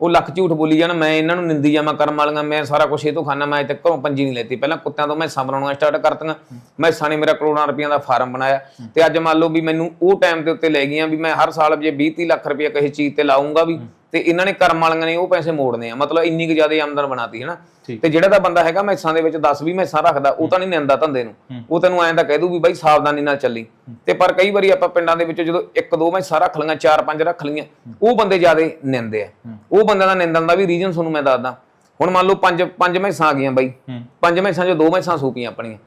ਉਹ ਲੱਖ ਝੂਠ ਬੋਲੀ ਜਾਣ, ਮੈਂ ਇਹਨਾਂ ਨੂੰ ਨਿੰਦੀ ਜਾਵਾਂ ਕਰਮ ਵਾਲੀਆਂ, ਮੈਂ ਸਾਰਾ ਕੁਝ ਇਹ ਤੋਂ ਖਾਣਾ ਮੈਂ ਅਜੇ ਤੱਕ ਘਰੋਂ ਪੰਜੀ ਨਹੀਂ ਲੈਤੀ। ਪਹਿਲਾਂ ਕੁੱਤਿਆਂ ਤੋਂ ਮੈਸਾਂ ਬਣਾਉਣਾ ਸਟਾਰਟ ਕਰਤੀਆਂ। ਮੈਸਾਂ ਨੇ ਮੇਰਾ ਕਰੋੜਾਂ ਰੁਪਈਆਂ ਦਾ ਫਾਰਮ ਬਣਾਇਆ। ਤੇ ਅੱਜ ਮੰਨ ਲਓ ਵੀ ਮੈਨੂੰ ਉਹ ਟਾਈਮ ਦੇ ਉੱਤੇ ਲੈ ਗਈਆਂ ਵੀ ਮੈਂ ਹਰ ਸਾਲ ਜੇ 20 30 ਲੱਖ ਰੁਪਈਆ ਕਿਸੇ ਚੀਜ਼ ਤੇ ਲਾਉਂਗਾ ਵੀ ਤੇ ਇਹਨਾਂ ਨੇ ਕਰਮ ਵਾਲੀਆਂ ਨੇ ਉਹ ਪੈਸੇ ਮੋੜਨੇ ਆ। ਮਤਲਬ ਇੰਨੀ ਕੁ ਜ਼ਿਆਦਾ ਆਮਦਨ ਬਣਾਤੀ ਹੈ ਨਾ। ਤੇ ਜਿਹੜਾ ਤਾਂ ਬੰਦਾ ਹੈਗਾ ਮੈਸਾਂ ਦੇ ਵਿੱਚ 10 ਵੀ ਮੈਸਾਂ ਰੱਖਦਾ ਉਹ ਤਾਂ ਨਹੀਂ ਨਿੰਦਾ ਧੰਦੇ ਨੂੰ। ਉਹ ਤੈਨੂੰ ਐਂ ਤਾਂ ਕਹਿ ਦੂ ਵੀ ਬਾਈ ਸਾਵਧਾਨੀ ਨਾਲ ਚੱਲੀ। ਤੇ ਪਰ ਕਈ ਵਾਰੀ ਆਪਾਂ ਪਿੰਡਾਂ ਦੇ ਵਿੱਚ ਜਦੋਂ ਇੱਕ ਦੋ ਮੈਸਾਂ ਰੱਖ ਲਈਆਂ ਚਾਰ ਪੰਜ ਰੱਖ ਲਈਆਂ ਉਹ ਬੰਦੇ ਜ਼ਿਆਦੇ ਨਿੰਦੇ ਆ। ਉਹ ਬੰਦਿਆਂ ਦਾ ਨਿੰਦਣ ਦਾ ਵੀ ਰੀਜਨ ਤੁਹਾਨੂੰ ਮੈਂ ਦੱਸਦਾ। ਹੁਣ ਮੰਨ ਲਓ ਪੰਜ ਪੰਜ ਮੈਸਾਂ ਆ ਗਈਆਂ ਬਾਈ। ਪੰਜ ਮੈਸਾਂ ਚੋਂ ਦੋ ਮੈਸਾਂ ਸੂਪੀਆਂ ਆਪਣੀਆਂ।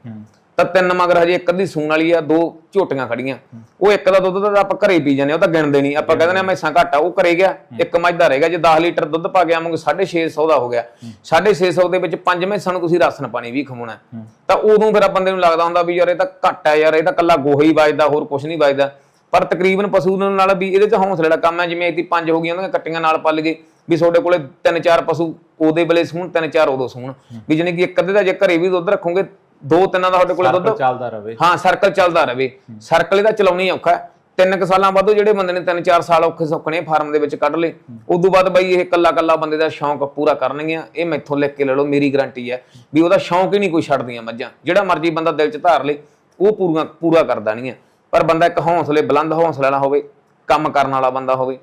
ਤਾਂ ਤਿੰਨ ਮਗਰ ਹਜੇ ਇੱਕ ਅੱਧੀ ਸੂਣ ਵਾਲੀ ਆ ਦੋ ਝੋਟੀਆਂ ਖੜੀਆਂ। ਉਹ ਇੱਕ ਦਾ ਦੁੱਧ ਤਾਂ ਆਪਾਂ ਘਰੇ ਪੀ ਜਾਂਦੇ ਆ, ਉਹ ਤਾਂ ਗਿਣਦੇ ਨਹੀਂ। ਆਪਾਂ ਕਹਿੰਦੇ ਨੇ ਮੈਸਾਂ ਘੱਟ ਉਹ ਘਰੇ ਗਿਆ ਇੱਕ ਮੱਝ ਦਾ ਰਹੇਗਾ ਜੇ 10 ਲੀਟਰ ਦੁੱਧ ਪਾ ਗਿਆ ਆਵਾਂਗੇ 650 ਦਾ ਹੋ ਗਿਆ। 650 ਦੇ ਵਿੱਚ ਪੰਜ ਮੈਸਾਂ ਨੂੰ ਤੁਸੀਂ ਰਾਸ਼ਨ ਪਾਣੀ ਵੀ ਖਵਾਉਣਾ। ਤਾਂ ਉਦੋਂ ਫਿਰ ਬੰਦੇ ਨੂੰ ਲੱਗਦਾ ਹੁੰਦਾ ਵੀ ਯਾਰ ਇਹ ਤਾਂ ਘੱਟ ਹੈ ਯਾਰ ਇਹ ਤਾਂ ਕੱਲਾ ਗੋਹਾ ਹੀ ਵੱਜਦਾ ਹੋਰ ਕੁਝ ਨਹੀਂ ਵੱਜਦਾ। ਪਰ ਤਕਰੀਬਨ ਪਸ਼ੂ ਨਾਲ ਵੀ ਇਹਦੇ ਚ ਹੌਸਲੇ ਦਾ ਕੰਮ ਹੈ ਜਿਵੇਂ ਇਤੀ ਪੰਜ ਹੋ ਗਈਆਂ ਉਹਨਾਂ ਕੱਟੀਆਂ ਨਾਲ ਪੱਲ ਗਏ। ਵੀ ਤੁਹਾਡੇ ਕੋਲੇ ਤਿੰਨ ਚਾਰ ਪਸ਼ੂ ਉਹਦੇ ਵੇਲੇ ਸੂਣ ਤਿੰਨ ਚਾਰ ਉਦੋਂ ਸੂਣ। ਵੀ ਜਾਣੀ ਕਿ ਇੱਕ ਅੱਧੇ ਦਾ ਜੇ ਘਰੇ ਵੀ ਦੁੱਧ ਰੱਖੋਗੇ ਦੋ ਤਿੰਨਾਂ ਦਾ ਤੁਹਾਡੇ ਕੋਲੇ ਦੁੱਧ। ਚੱਲਦਾ ਰਵੇ। ਹਾਂ ਸਰਕਲ ਚੱਲਦਾ ਰਵੇ। ਸਰਕਲ ਇਹਦਾ ਚਲਾਉਣੀ ਔਖਾ ਹੈ। ਤਿੰਨ ਕੁ ਸਾਲਾਂ ਬਾਅਦ ਜਿਹੜੇ ਬੰਦੇ ਨੇ ਤਿੰਨ ਚਾਰ ਸਾਲ ਔਖੇ ਸੌਖਣੇ ਫਾਰਮ ਦੇ ਵਿੱਚ ਕੱਢ ਲਏ। ਉਦੋਂ ਬਾਅਦ ਬਈ ਇਹ ਕੱਲਾ ਕੱਲਾ ਬੰਦੇ ਦਾ ਸ਼ੌਂਕ ਪੂਰਾ ਕਰਨਗੀਆਂ। ਇਹ ਮੈਥੋਂ ਲਿਖ ਕੇ ਲੈ ਲਓ ਮੇਰੀ ਗਾਰੰਟੀ ਹੈ ਵੀ ਉਹਦਾ ਸ਼ੌਂਕ ਹੀ ਨਹੀਂ ਕੋਈ ਛੱਡਦੀਆਂ ਮੱਝਾਂ। ਜਿਹੜਾ ਮਰਜ਼ੀ ਬੰਦਾ ਦਿਲ 'ਚ ਧਾਰ ਲੇ ਉਹ ਪੂਰਾ ਪੂਰਾ ਕਰਦਾ ਨਹੀਂ ਹੈ ਪਰ ਬੰਦਾ ਇੱਕ ਹੌਸਲੇ ਬੁਲੰਦ ਹੌਸਲੇ ਵਾਲਾ ਹੋਵੇ ਕੰਮ ਕਰਨ ਵਾਲਾ ਬੰਦਾ ਹੋਵੇ।